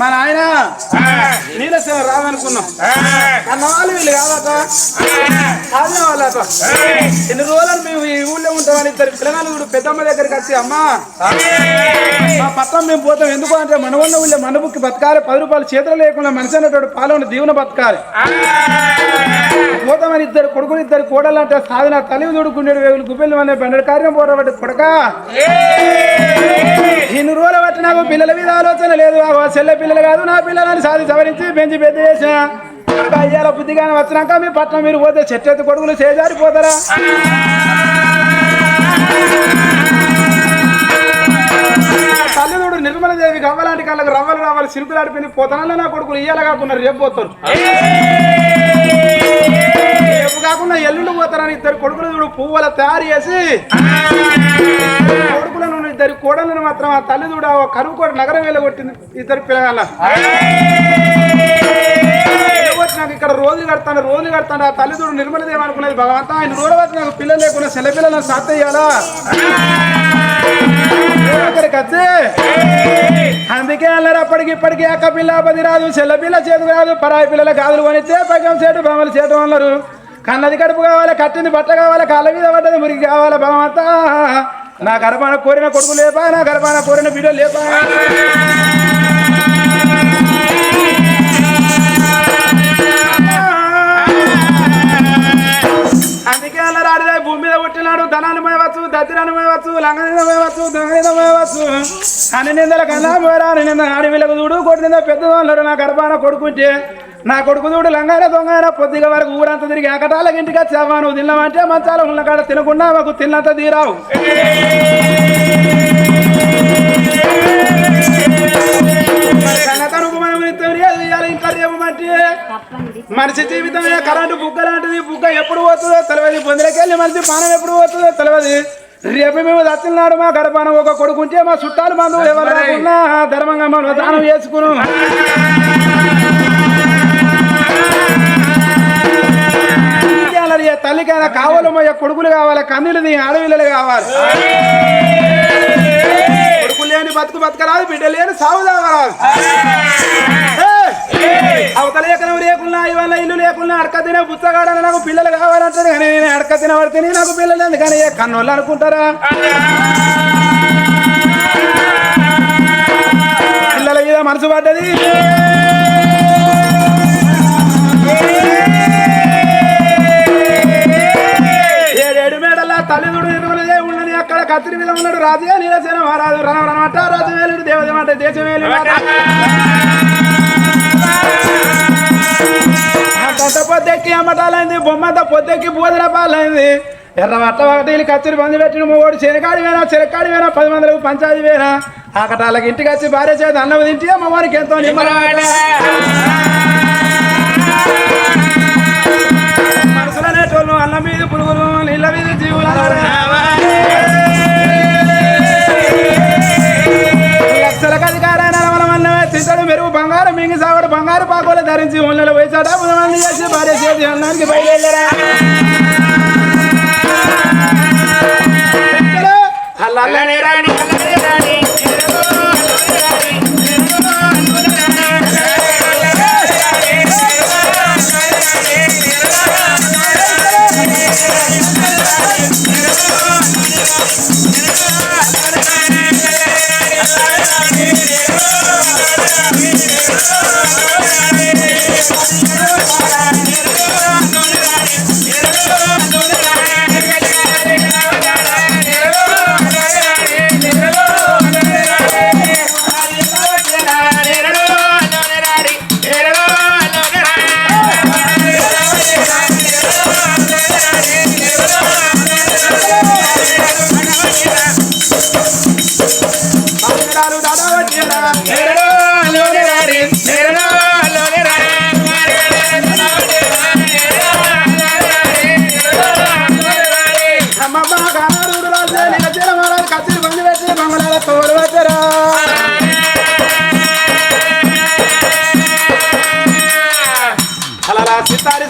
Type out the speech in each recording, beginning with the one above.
మా నాయన నీలసేన రాదనుకున్నాం. అన్న వాళ్ళు కాదట కాదే వాళ్ళట ఎన్ని రోజులు మేము ఈ ఊళ్ళో ఉంటామని ఇద్దరు పిల్లగాళ్ళు కూడా పెద్దమ్మ దగ్గరికి వచ్చి అమ్మా మా పట్టం మేము పోతాం. ఎందుకు అంటే మన ఉన్న ఊళ్ళో మన బుక్కి బతకాలి. పది రూపాయలు చేతులు లేకుండా మనిషి అనేటువంటి పాలన దీవెన బతకాలి. పోతామని ఇద్దరు కొడుకులు ఇద్దరు కోడలు అంటే సాధన తల్లి చూడుకునేడు వేగులు గుబ్బెలు అనే బండడి కార్యం పోరాబట్టి కొడక. ఇన్ని రోజులు బట్టి నాకు పిల్లల మీద ఆలోచన లేదు ఆ చెల్లె పిల్లలు కాదు నా పిల్లలని సాధి సవరించి పెంచి పెద్ద చేసిన అయ్యాల బుద్ధిగానే వచ్చినాక మీ పట్నం మీరు పోతే చెట్టు కొడుకులు చేజారిపోతారా తల్లిదూడు నిర్మల దేవి గవ్వలాంటి కళ్ళకు రవ్వలు రావాలి సిరుకులు ఆడిపోయింది పోతనల్లో నా కొడుకులు ఇయ్యాల కాకుండా రేపు పోతారు. రేపు కాకుండా ఎల్లుండి పోతారని ఇద్దరు కొడుకులు చూడు పువ్వుల తయారు చేసి కొడుకులను ఇద్దరు కోడలను మాత్రం ఆ తల్లి చూడ కరువు కూడా నగరం వెళ్ళగొట్టింది. ఇద్దరు పిల్లగాళ్ళ. నాకు ఇక్కడ రోజు కడతాను రోజు కడతాను ఆ తల్లిదూడు నిర్మల దేవ అనుకునేది భగవంతా ఆయన రోజు నాకు పిల్లలు లేకుండా సెల పిల్లలను సాత్ అయ్యాలా వచ్చి అందుకే అల్లరు అప్పటికి ఇప్పటికి అక్క పిల్ల పది రాదు చెల్ల పిల్ల చేతి రాదు పరాయి పిల్లల గాదులు కొనిస్తే పగం చేటు బొమ్మలు చేటు అన్నారు కన్నది కడుపు కావాలి కట్టింది బట్ట కావాలి కాళ్ళ మీద పడ్డది మురికి కావాలి భగవంతా. నా గర్భాన కోరిన కొడుకు లేపా నా గర్భాన కోరిన బిడ్డ లేపా. అందుకే అలా రాడిదే భూమి మీద పుట్టినాడు ధనాన్ని పోయవచ్చు దద్దరాన్ని పోయవచ్చు లంగనింద పోయవచ్చు దొంగనింద పోయవచ్చు అని నిందల కన్నా పోరా నింద అడవిలకు చూడు కొట్టి నింద పెద్ద వాళ్ళు నా గర్భాన కొడుకుంటే. నా కొడుకు చూడు లంగాన దొంగన పొద్దుగా వరకు ఊరంతా తిరిగి ఏకటాలకు ఇంటికి వచ్చావా నువ్వు తిన్నామంటే మంచాల ఉన్న కాడ తినకుండా మాకు తిన్నంత తీరావు. మనిషి జీవితమే కరెంటు బుగ్గ లాంటిది. బుగ్గ ఎప్పుడు పోతుందో తెలియదు పొందిలకెళ్ళి మనిషి పానం ఎప్పుడు పోతుందో తెలియదు రేపు మేము దచ్చినాడు మా గడపాన ఒక కొడుకుంటే మా చుట్టాలు బంధువులు ఎవరు ధర్మంగా మనం దానం చేసుకును ఇంకేయాలని ఏ తల్లికైనా కావాలి మా కొడుకులు కావాలి కన్నులు ఆడవిల్లలు కావాలి. కొడుకు లేని బతుకు బతకరాదు బిడ్డ లేని సాగు తాగరాదు ఎకరం లేకున్నా ఇవాళ ఇల్లు లేకున్నా అడక తినే బుచ్చగాడని నాకు పిల్లలు కావాలంటారు కానీ నేను అడక తినబడితేనే నాకు పిల్లలు లేదు కానీ ఏ కన్నోళ్ళు అనుకుంటారా? పిల్లల మీద మనసు పడ్డది. తల్లిదుడు నిర్మలదే ఉన్నది అక్కడ కత్తిరి మీద ఉన్నాడు రాజుగా నీలసేన మహారాజు? రణం రణమట రాజవేలుడు దేవదేమట దేశవేలు అంత పొద్దెక్కి అమ్మటాలైంది బొమ్మంత పొద్దెక్కి బోధన పాలైంది. ఎర్ర వట్ల ఒకటి కత్తిరి బంది పెట్టిన మూడు చెరకాడి వేనా చెరకాడి వేనా పది మందిలకు పంచాది వేనా. ఆకటాలకి ఇంటికి వచ్చి భార్య చేతి అన్నం తింటే అమ్మవారికి ఎంతో నిమ్మలమాట మనసులు అనేటోళ్ళు అల్ల మీద పురుగులు నీళ్ళ మీద జీవులు లక్షలకు అధికారైన రమణమన్నమే తింటాడు మెరుగు బంగారు మింగి సాగుడు బంగారు పాకోలు ధరించి ఒళ్ళలో వేసాడ మంది చేసి భార్య చేసి అన్నానికి బయలుదేరా. రాణి.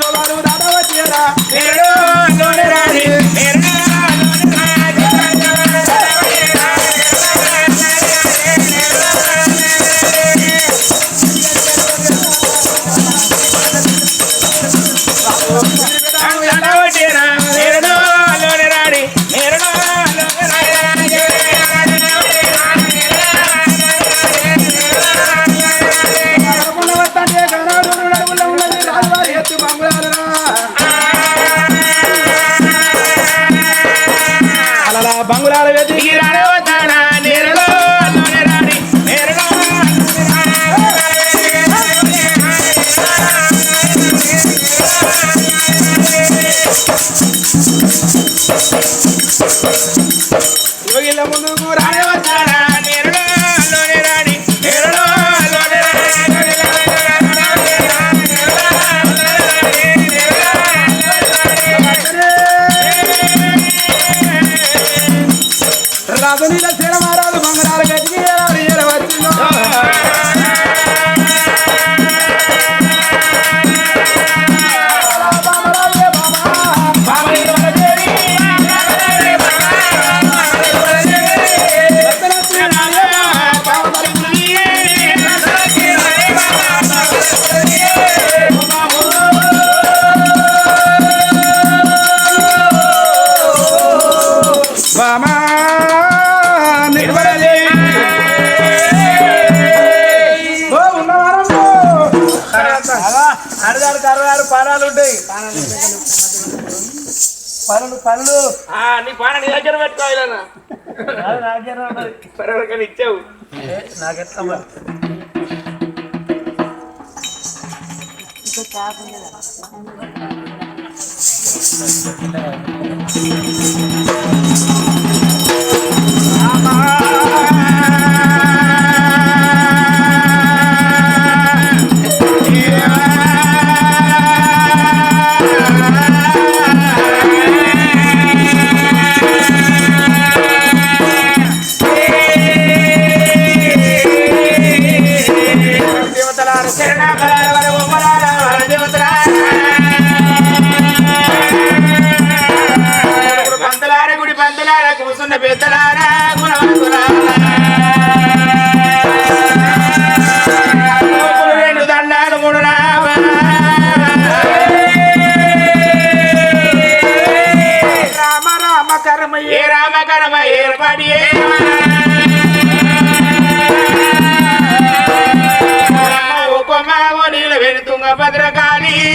సోమారు దాదా వచ్చారా నేడు నాకెట్లా మరి దేవతలార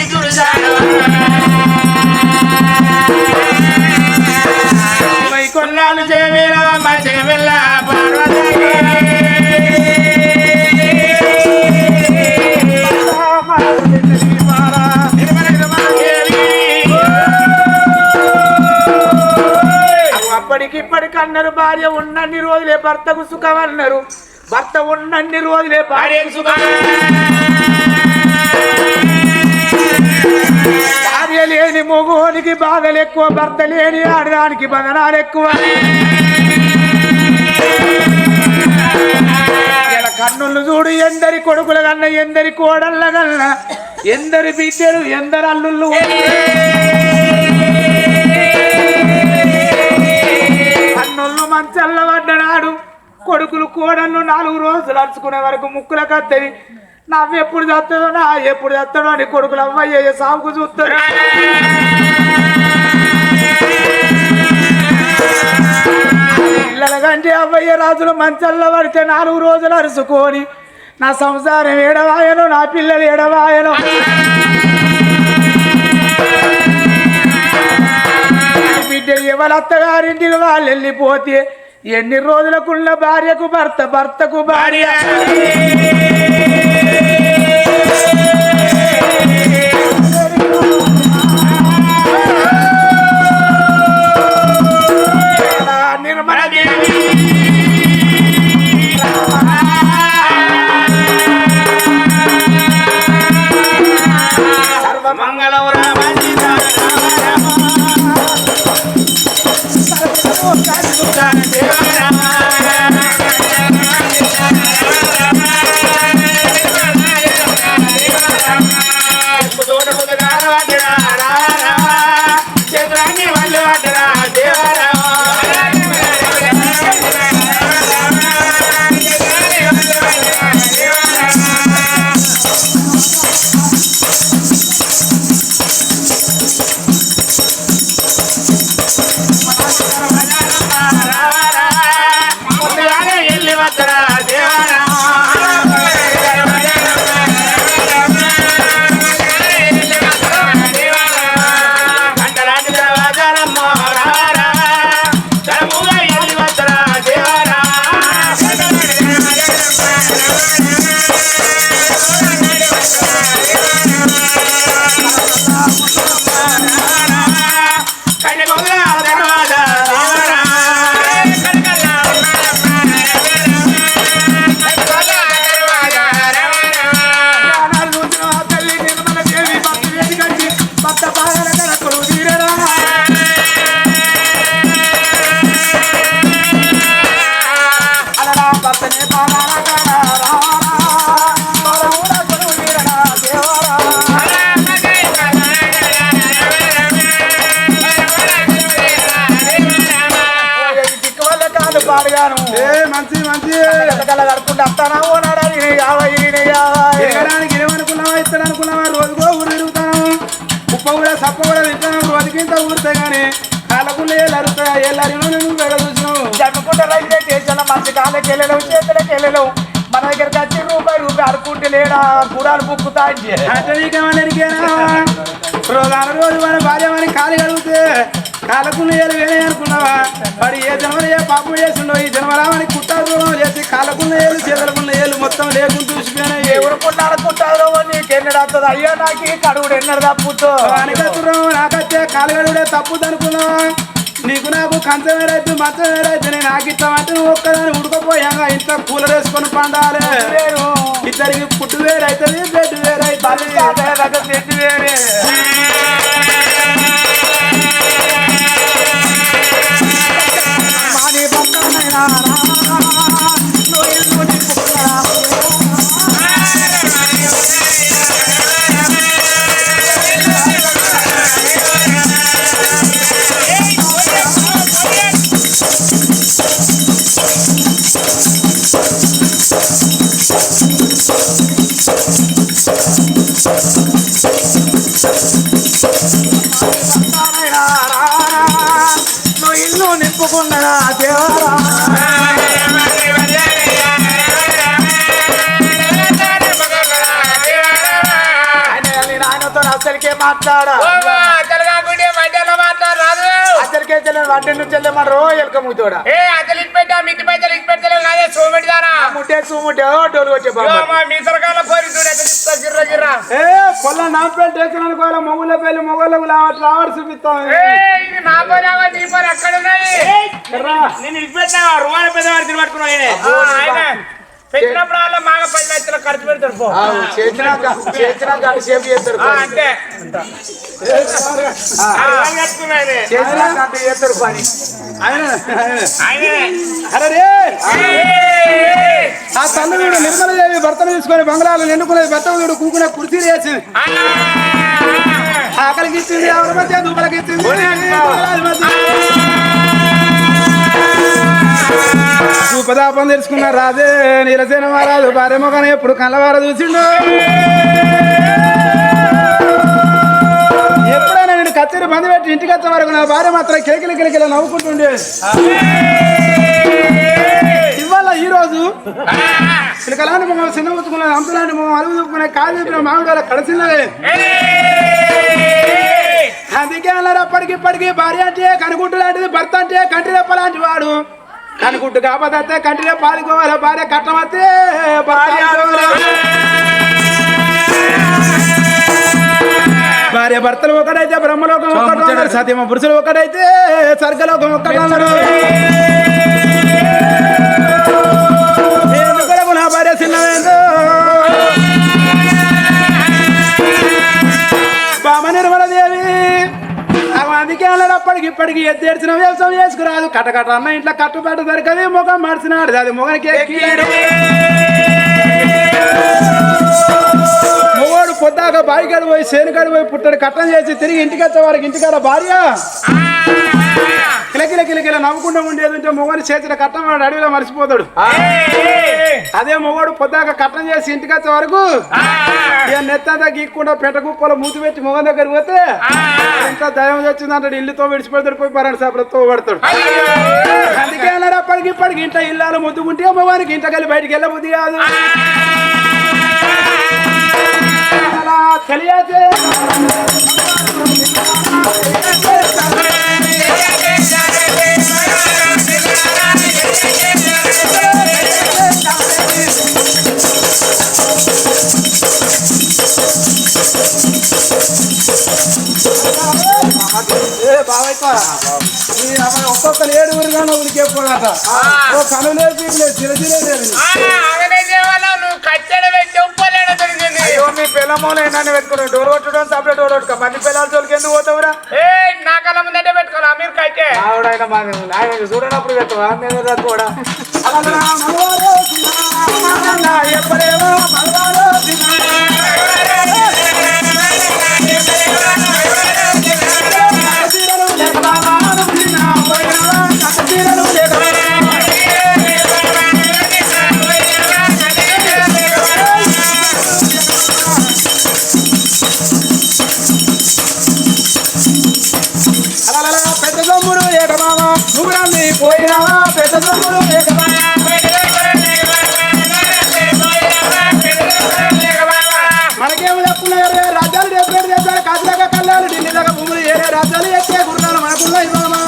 భద్రకాళి కొన్నాళ్ళు చేయవేలా అప్పటికి ఇప్పటికి అన్నారు భార్య ఉన్నన్ని రోజులే భర్తకు సుఖం అన్నారు భర్త ఉన్నన్ని రోజులే భార్యకు సుఖం మొగోనికి బాధలు ఎక్కువ భర్త లేని ఆడడానికి బంధనాలు ఎక్కువ. కన్నులు చూడు ఎందరి కొడుకుల కన్నా ఎందరి కోడళ్ళ కన్నా ఎందరి బిడ్డలు ఎందరు అల్లుళ్ళు కన్నుళ్ళు మంచల్ల పడ్డనాడు. కొడుకులు కోడళ్ళు నాలుగు రోజులు అరుచుకునే వరకు ముక్కుల కత్తవి నవ్వెప్పుడు చేస్తాడో నా ఎప్పుడు చేస్తాడో అని కొడుకులు అవ్వయ్య సాగుకు చూస్తారు పిల్లల కంటే అవ్వయ్య రాజులు మంచల్లో పడితే నాలుగు రోజులు అరుసుకొని నా సంసారం ఏడవాయను నా పిల్లలు ఏడవాయను. బిడ్డలు ఎవరి అత్తగారింటికి వాళ్ళు వెళ్ళిపోతే ఎన్ని రోజులకున్న భార్యకు భర్త భర్తకు భార్య? రామ దేవ మంచి. మంచి కల కడుకుంటూ వస్తానా ఓనాడా నేను యాభై నేను యాభై. తిరగడానికి ఏమనుకున్నావా ఇస్తాడు అనుకున్నావా? రోజుకో ఊరు తిరుగుతాను. ఉప్ప కూడా సప్ప కూడా తింటాను. రోజుకి ఇంత ఊరుతాయి కానీ కాళ్ళకున్న ఏళ్ళు అరుస్తాయి? ఆ ఏళ్ళు అరిగినా నువ్వు వెడ చూసినావు? జమ్ముకుంటే రైతే చేసిన మంచి కాళ్ళకి వెళ్ళలేవు చేతులకి వెళ్ళలేవు. మన దగ్గరికి వచ్చి రూపాయి రూపాయి అడుకుంటే లేడా? బుక్కుతా అంటే రోజాన రోజు మన భార్య మన కాలు కడిగితే కాళ్ళకున్న ఏలు వేరే అనుకున్నావా? వాడు ఏ జన్మలో ఏ పాపం చేసిండో ఈ జన్మరామని కుట్ట దూరం చేసి కాళ్ళకున్న ఏలు చేతులకున్న ఏలు మొత్తం లేకుండా చూసిపోయినాయి. ఎవరు కొన్నాడుకుంటారో నీకు ఎన్నడు వస్తుంది అయ్యో నాకు ఈ కడుగుడు ఎన్నడు తప్పుతో. అనకతురం నాకచ్చే కాలుగడుడే తప్పుది అనుకున్నావా నీకు నాకు కంచం వేరైతే మంచం వేరైతే నేను నాకు అంటే నువ్వు ఒక్కదాన్ని ఉడకపోయాగా ఇంట్లో కూలర్ వేసుకొని పండాలి ఇద్దరికి పుట్టు వేరైతుంది బెడ్ వేరైతుంది. మాట్లాడా? అసలుకే చెల్లెని వడ్డీ నుంచి వెళ్ళమని ఎలక ముద్దోడా ఏ అతలు ఇటు పెట్టా మిట్టి పైసలు ఇటు పెట్టలేవు కాదే సోమిడి దానా? ముట్టే సూముట్టే డోలు వచ్చే బాబా. మా మీసరకాల పోరి గిర్ర గిర్ర? ఏ పొల్ల అనుకోవాలి చూపిస్తాం. ఇది నా పోరి అవ్వ నీ పోరి అక్కడ ఉన్నది? రా. నేను ఇటు పెట్టా రుమాల పెద్దవాడు తిని పట్టుకున్నావు వాళ్ళ మాగ పది లక్షలు ఖర్చు పెడతారు పో చేసినాక చేసినాక అటు సేపు చేస్తారు ఆ, పని. అంతే ఆ, రుమాలు కట్టుకున్నావు ఆయనే. చేసినాక అటు చేస్తారు పని ఆయన ఆయన. ఆయనే అరే రే ఏయ్! ఆ తల్లి వీడు నిర్మలదేవి భర్తను తీసుకొని బంగ్లాలు ఎన్నుకునేది భర్త వీడు కూకునే కుర్చీలు వేసింది ఆ! ఆకలికి ఇచ్చింది ఎవరి మధ్య దూపలకి ఇచ్చింది బంగ్లాల తెలుసుకున్న రాజే నీలసేన మహారాజు భార్య మొగని ఎప్పుడు కళ్ళవార చూసిండు? ఎప్పుడైనా నేను కచ్చేరి బంద్ పెట్టి ఇంటికి వచ్చే వరకు నా భార్య మాత్రం కేకిలి కిలకిల నవ్వుకుంటుండే. ఇవాళ ఈ రోజు పిలకలాంటి మొహం చిన్న ఉతుకున్న అంతులాంటి మొహం అలుగు చూపుకునే కాలు చెప్పిన మామిడి అందుకే అన్నారు అప్పటికి ఇప్పటికీ భార్య అంటే కనుగుడ్డు లాంటిది భర్త అంటే కంటి రెప్ప లాంటి వాడు. కనుగుడ్డు కాకపోతే కంటి రెప్ప పాలుకోవాలి భార్య కట్టమతే భార్య భార్య భర్తలు ఒకటైతే బ్రహ్మలోకం ఒకటి సత్యమ పురుషులు ఒకటైతే స్వర్గలోకం ఒక్కటి అప్పటికి ఇప్పటికి ఎత్తేడ్చిన వ్యవసాయం చేసుకురాదు. కటకట అన్న ఇంట్లో కట్టుబాటు దొరకది. ముఖం మడిచినాడు అది ముఖానికి మూడు పొద్దాక బాయికాడు పోయి సేనుకాడు పోయి పుట్టడు. కట్టం చేసి తిరిగి ఇంటికి వచ్చే వారికి ఇంటికాడ భార్య. కిలకిల కిలకిల నవ్వుకుంటూ ఉండేది ఉంటే మొగని చేసిన కట్టం వాడు అడవిలో మర్చిపోతాడు! అదే మొగోడు పొద్దాక కట్టం చేసి ఇంటికి వచ్చే వరకు నెత్తంతా గీక్కుండా పెంట కుప్పలో మూతి పెట్టి మొగం దగ్గర పోతే ఇంత దయం వచ్చిందంటాడు ఇల్లుతో విడిచిపెడతాడు పోయి పరాడు సాపలతో పడతాడు అందుకే అన్నారు అప్పటికి ఇప్పటికి ఇంట ఇల్లాలు ముద్దుకుంటే మొగానికి ఇంట కలిసి బయటికి వెళ్ళ బుద్ధి కాదు అలా మీ పిల్లమూల డోర్ కొట్టడం సపరేట్ డోర్ కొట్టుకో మంది పిల్లల జోలికి ఎందుకు పోతావురా ఏ నా కళ్ళ ముందంటే పెట్టుకోవాలి అమీర్ కట్టే ఆవిడ ఆయన మా ఆయన చూడనప్పుడు కూడా రాజ్యాలు డెబ్బై చేశారు కాశీదాకా కళ్యాణ్ ఢిల్లీ దాకా భూములు ఏ రాజ్యాలు ఎత్తే గురునాలు మనకున్న ఇవ్వాలి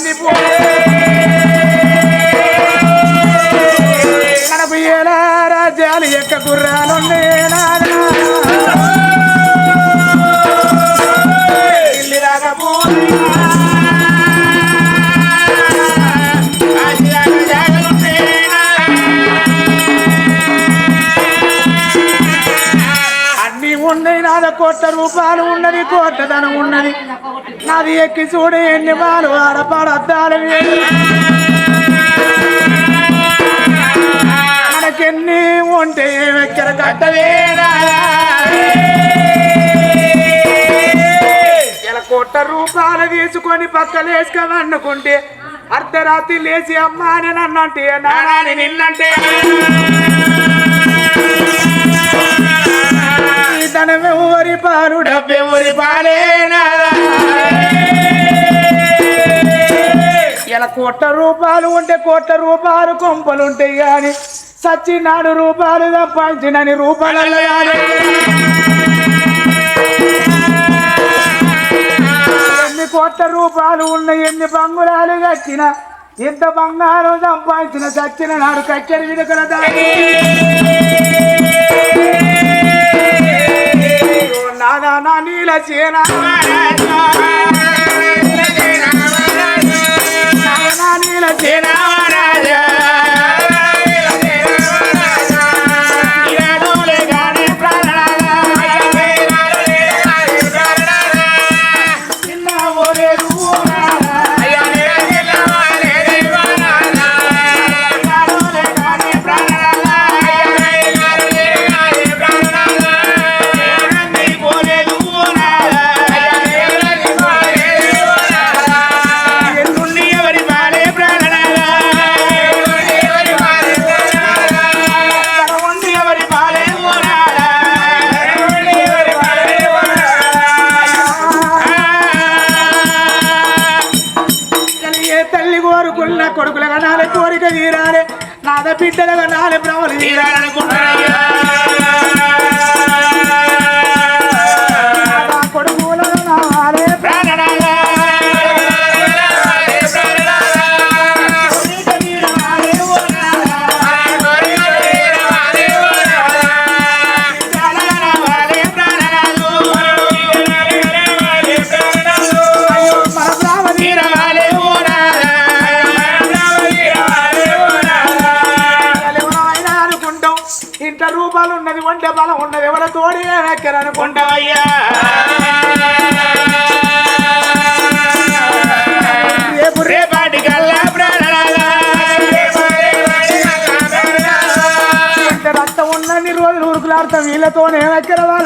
rendez-vous. ఉన్నది నాద కోట్ల రూపాయలు ఉన్నది కోట్ల ధనం ఉన్నది. నాది ఎక్కి చూడు ఎన్ని వాళ్ళు ఆడపాడద్దాలు మనకెన్ని ఉంటే వెక్కర కట్టవేనా ఇలా కోట్ల రూపాయలు తీసుకొని పక్కలేసుకమనుకుంటే అర్ధరాత్రి లేచి అమ్మ అని అన్నంటే నాని నిన్నంటే. ఈ ధనమెవరి పాలు డబ్బెవరి పాలేనా ఇలా కోట్ల రూపాయలు ఉంటే కోట్ల రూపాయలు కొంపలు ఉంటాయి కానీ సచ్చినాడు రూపాయలు సంపాదించినని రూపాయలు ఎన్ని కోట్ల రూపాయలు ఉన్నాయి ఎన్ని బంగుళాలు కట్టిన ఎంత బంగారం సంపాదించిన సచ్చిన నాడు కచ్చరి విడుకల దాని. నాదా నీల చేనా. నీల చేనా.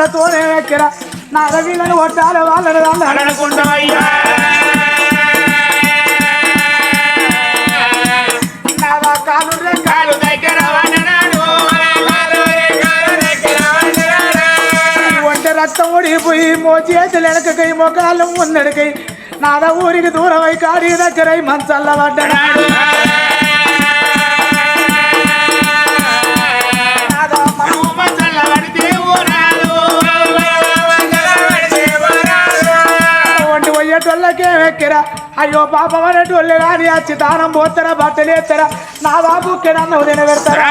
వాళ్ళతోనే ఎక్కర నా వీళ్ళని కొట్టాలి వాళ్ళని అనుకుంటామయ్యా రక్తం ఓడిపోయి మో చేతులు వెనకకై మొగాలు ముందడికై నాద ఊరికి దూరమై కాడి దగ్గరై మంచల్ల పడ్డాడు వంటి పోయేటోళ్ళకే ఎక్కిరా. అయ్యో పాపం అనేటోళ్ళే కానీ వచ్చి దానం పోతారా బట్టలు ఎత్తరా నా బాబు కిడన్న ఉదయం పెడతారా